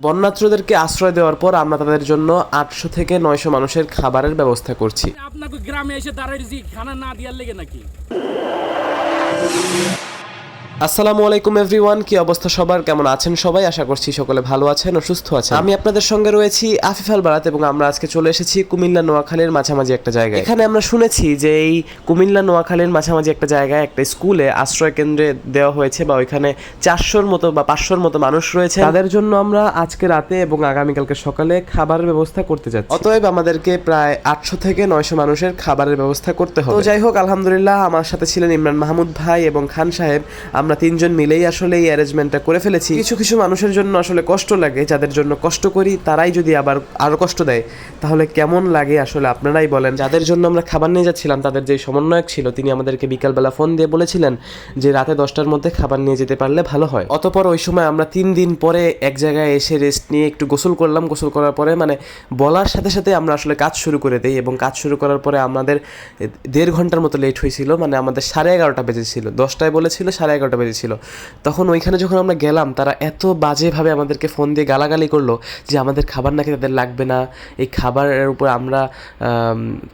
বন্যাত্রদেরকে আশ্রয় দেওয়ার পর আমরা তাদের জন্য আটশো থেকে নয়শো মানুষের খাবারের ব্যবস্থা করছি। আপনাকে গ্রামে এসে দাঁড়াইছি খানা না দেওয়ার লেগে নাকি? আসসালামু আলাইকুম এভরিওয়ান, কি অবস্থা সবার? কেমন আছেন সবাই? আশা করছি সকলে ভালো আছেন ও সুস্থ আছেন। আমি আপনাদের সঙ্গে রয়েছি আফিফ আল বারাত এবং আমরা আজকে চলে এসেছি কুমিল্লা নোয়াখালীর মাঝামাঝি একটা জায়গায়। এখানে আমরা শুনেছি যে এই কুমিল্লা নোয়াখালীর মাঝামাঝি একটা জায়গায় একটা স্কুলে আশ্রয় কেন্দ্রে দেওয়া হয়েছে বা ওইখানে চারশোর মতো বা পাঁচশোর মতো মানুষ রয়েছে। তাদের জন্য আমরা আজকে রাতে এবং আগামীকালকে সকালে খাবারের ব্যবস্থা করতে যাচ্ছি। অতএব আমাদেরকে প্রায় আটশো থেকে নয়শো মানুষের খাবারের ব্যবস্থা করতে হবে। তো যাই হোক, আলহামদুলিল্লাহ, আমার সাথে ছিলেন ইমরান মাহমুদ ভাই এবং খান সাহেব। আমরা তিনজন মিলেই আসলে এই অ্যারেঞ্জমেন্টটা করে ফেলেছি। কিছু কিছু মানুষের জন্য আসলে কষ্ট লাগে, যাদের জন্য কষ্ট করি, তারাই যদি আবার আরও কষ্ট দেয়, তাহলে কেমন লাগে আসলে আপনারাই বলেন। যাদের জন্য আমরা খাবার নিয়ে যাচ্ছিলাম, তাদের যে সমন্বয়ক ছিল, তিনি আমাদেরকে বিকালবেলা ফোন দিয়ে বলেছিলেন যে রাতে দশটার মধ্যে খাবার নিয়ে যেতে পারলে ভালো হয়। অতপর ওই সময় আমরা তিন দিন পরে এক জায়গায় এসে রেস্ট নিয়ে একটু গোসল করলাম। গোসল করার পরে মানে বলার সাথে সাথে আমরা আসলে কাজ শুরু করে দিই এবং কাজ শুরু করার পরে আমাদের দেড় ঘণ্টার মতো লেট হয়েছিল মানে আমাদের সাড়ে এগারোটা বেজেছিল। দশটায় বলেছিল, সাড়ে এগারোটা বেজেছিল। তখন ওইখানে যখন আমরা গেলাম, তারা এত বাজেভাবে আমাদেরকে ফোন দিয়ে গালাগালি করল যে, আমাদের খাবার নাকি তাদের লাগবে না। এই খাবারের উপর আমরা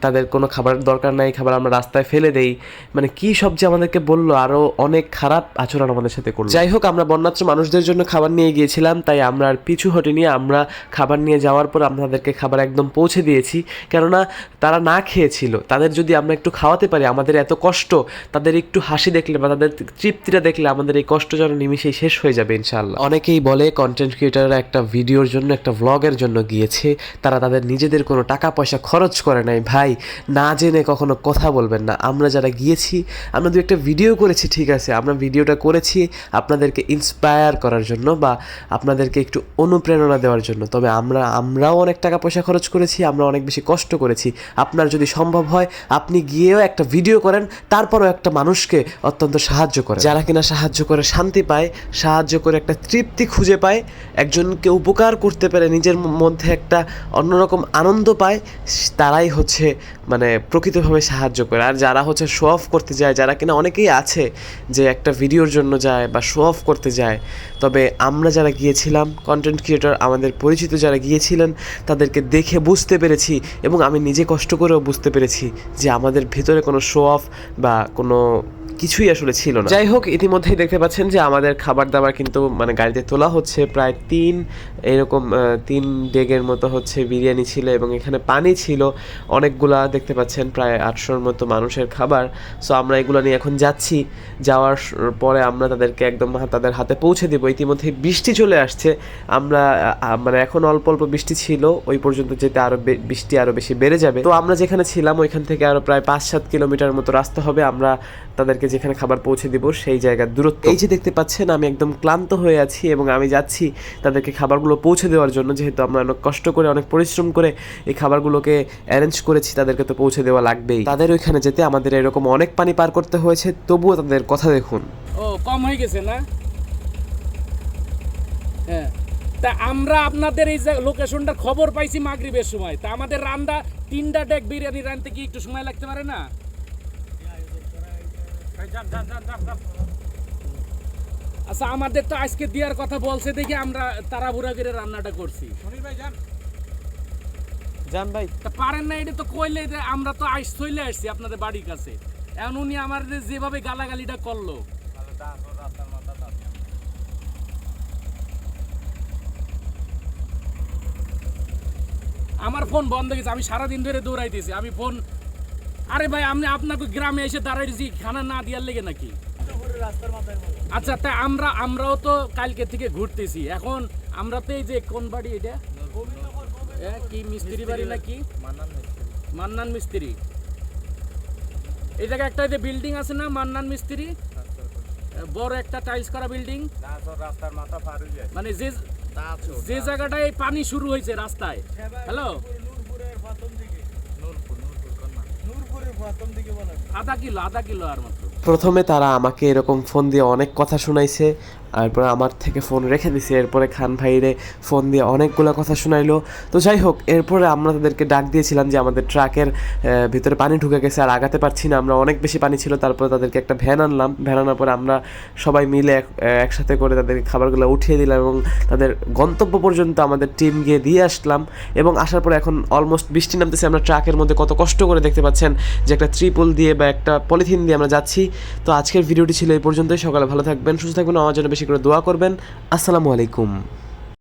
তাদের কোনো খাবারের দরকার নাই, খাবার আমরা রাস্তায় ফেলে দেই। মানে কি সব যে আমাদেরকে বলল আরও অনেক খারাপ আচরণ আমাদের সাথে করল। যাই হোক, আমরা বন্যাত্র মানুষদের জন্য খাবার নিয়ে গিয়েছিলাম, তাই আমরা আর পিছু হটিনি। আমরা খাবার নিয়ে যাওয়ার পর আমরা তাদেরকে খাবার একদম পৌঁছে দিয়েছি। কেননা, তারা না খেয়েছিল। তাদের যদি আমরা একটু খাওয়াতে পারি, আমাদের এত কষ্ট, তাদের একটু হাসি দেখলে বা তাদের তৃপ্তিটা দেখলে আমাদের এই কষ্ট যেন নিমিশেই শেষ হয়ে যাবে ইনশাল্লাহ অনেকেই বলে কন্টেন্ট ক্রিয়েটাররা একটা ভিডিওর জন্য, একটা ভ্লগের জন্য গিয়েছে। তারা তাদের নিজেদের কোনো টাকা পয়সা খরচ করে নাই। ভাই, না জেনে কখনো কথা বলবেন না। আমরা যারা গিয়েছি, আমরা দু একটা ভিডিও করেছি, ঠিক আছে? আমরা ভিডিওটা করেছি আপনাদেরকে ইন্সপায়ার করার জন্য বা আপনাদেরকে একটু অনুপ্রেরণা দেওয়ার জন্য। তবে আমরা, আমরাও অনেক টাকা পয়সা খরচ করেছি, আমরা অনেক বেশি কষ্ট করেছি। আপনার যদি সম্ভব হয়, আপনি গিয়েও একটা ভিডিও করেন, তারপরও একটা মানুষকে অত্যন্ত সাহায্য করেন। যারা কিনা সাহায্য করে শান্তি পায় সাহায্য করে একটা তৃপ্তি খুঁজে পায় একজনকে উপকার করতে পারে নিজের মধ্যে একটা অন্যরকম আনন্দ পায় তারাই হচ্ছে মানে প্রকৃতভাবে সাহায্য করে। আর যারা হচ্ছে শো অফ করতে যায়, যারা কিনা অনেকেই আছে যে একটা ভিডিওর জন্য যায় বা শো অফ করতে যায়, তবে আমরা যারা গিয়েছিলাম কন্টেন্ট ক্রিয়েটর আমাদের পরিচিত যারা গিয়েছিলেন, তাদেরকে দেখে বুঝতে পেরেছি এবং আমি নিজে কষ্ট করেও বুঝতে পেরেছি যে আমাদের ভেতরে কোনো শো অফ বা কোনো কিছুই আসলে ছিল না। যাই হোক ইতিমধ্যেই দেখতে পাচ্ছেন যে আমাদের খাবার দাবার কিন্তু মানে গাড়িতে তোলা হচ্ছে প্রায় তিন, এরকম তিন ডেগের মতো হচ্ছে বিরিয়ানি ছিল এবং এখানে পানি ছিল। অনেকগুলা দেখতে পাচ্ছেন প্রায় আটশোর মতো মানুষের খাবার। সো আমরা এগুলো নিয়ে এখন যাচ্ছি। যাওয়ার পরে আমরা তাদেরকে একদম তাদের হাতে পৌঁছে দেবো। ইতিমধ্যে বৃষ্টি চলে আসছে। আমরা মানে এখন অল্প অল্প বৃষ্টি ছিল। ওই পর্যন্ত যেতে আরও বৃষ্টি আরও বেশি বেড়ে যাবে। তো আমরা যেখানে ছিলাম, ওইখান থেকে আরও প্রায় পাঁচ সাত কিলোমিটার মতো রাস্তা হবে। আমরা তাদেরকে যেখানে খাবার পৌঁছে দিব সেই জায়গার দূরত্ব। এই যে দেখতে পাচ্ছেন আমি একদম ক্লান্ত হয়ে আছি এবং আমি যাচ্ছি তাদেরকে খাবারগুলো পৌঁছে দেওয়ার জন্য। যেহেতু আমরা অনেক কষ্ট করে অনেক পরিশ্রম করে এই খাবারগুলোকে অ্যারেঞ্জ করেছি তাদেরকে তো পৌঁছে দেওয়া লাগবেই। তাদের ওইখানে যেতে আমাদের এরকম অনেক পানি পার করতে হয়েছে তবুও তাদের কথা দেখুন। ও কম হয়ে গেছে না? হ্যাঁ। তা আমরা আপনাদের এই যে লোকেশনটার খবর পাইছি মাগরিবের সময়। তা আমাদের রান্না তিনটা ডেক বিরিয়ানি রানতে কি একটু সময় লাগতে পারে না? আচ্ছা আমাদের তো আজকে দেওয়ার কথা বলছে দেখি আমরা তাড়াহুড়া করে রান্নাটা করছি। জান ভাই তা পারেন না এটা তো কইলে যে আমরা তো আইস চলে আসছি আপনাদের বাড়ির কাছে। এখন উনি আমার যেভাবে গালাগালিটা করল। আমার ফোন বন্ধ গেছে আমি সারাদিন ধরে দৌড়াইতেছি আমি ফোন আরে ভাই আমি আপনাকে গ্রামে এসে দাঁড়াইছি খানা না দিয়ার লেগে নাকি? আচ্ছা তা আমরা আমরাও তো কালকে থেকে ঘুরতেছি। এখন আমরা তো এই যে কোন বাড়ি এটা? কি মিস্ত্রি বাড়ি নাকি? মান্নান মিস্ত্রি। এই জায়গায় একটা যে বিল্ডিং আছে না মান্নান মিস্ত্রি? বড় একটা টাইলস করা বিল্ডিং। রাস্তার মাথা পার হয়ে মানে যে যে জায়গাটায় পানি শুরু হয়েছে রাস্তায়। হ্যালো? প্রথমে তারা আমাকে এরকম ফোন দিয়ে অনেক কথা শোনাইছে এরপরে আমার থেকে ফোন রেখে দিছি। এরপরে খান ভাইরে ফোন দিয়ে অনেকগুলো কথা শোনাইলো। তো যাই হোক, এরপরে আমরা তাদেরকে ডাক দিয়েছিলাম যে আমাদের ট্রাকের ভিতরে পানি ঢুকে গেছে আর আগাতে পারছি না। আমরা অনেক বেশি পানি ছিল, তারপরে তাদেরকে একটা ভ্যান আনলাম। ভ্যান আনার পরে আমরা সবাই মিলে এক- একসাথে করে তাদেরকে খাবারগুলো উঠিয়ে দিলাম এবং তাদের গন্তব্য পর্যন্ত আমাদের টিম গিয়ে দিয়ে আসলাম এবং আসার পরে এখন অলমোস্ট বৃষ্টি নামতেছে। আমরা ট্রাকের মধ্যে কত কষ্ট করে দেখতে পাচ্ছেন যে একটা ত্রিপল দিয়ে বা একটা পলিথিন দিয়ে আমরা যাচ্ছি। তো আজকের ভিডিওটি ছিল এই পর্যন্তই। সকালে ভালো থাকবেন, সুস্থ থাকবেন। আমার জন্য বেশি করে দোয়া করবেন। আসসালামু আলাইকুম।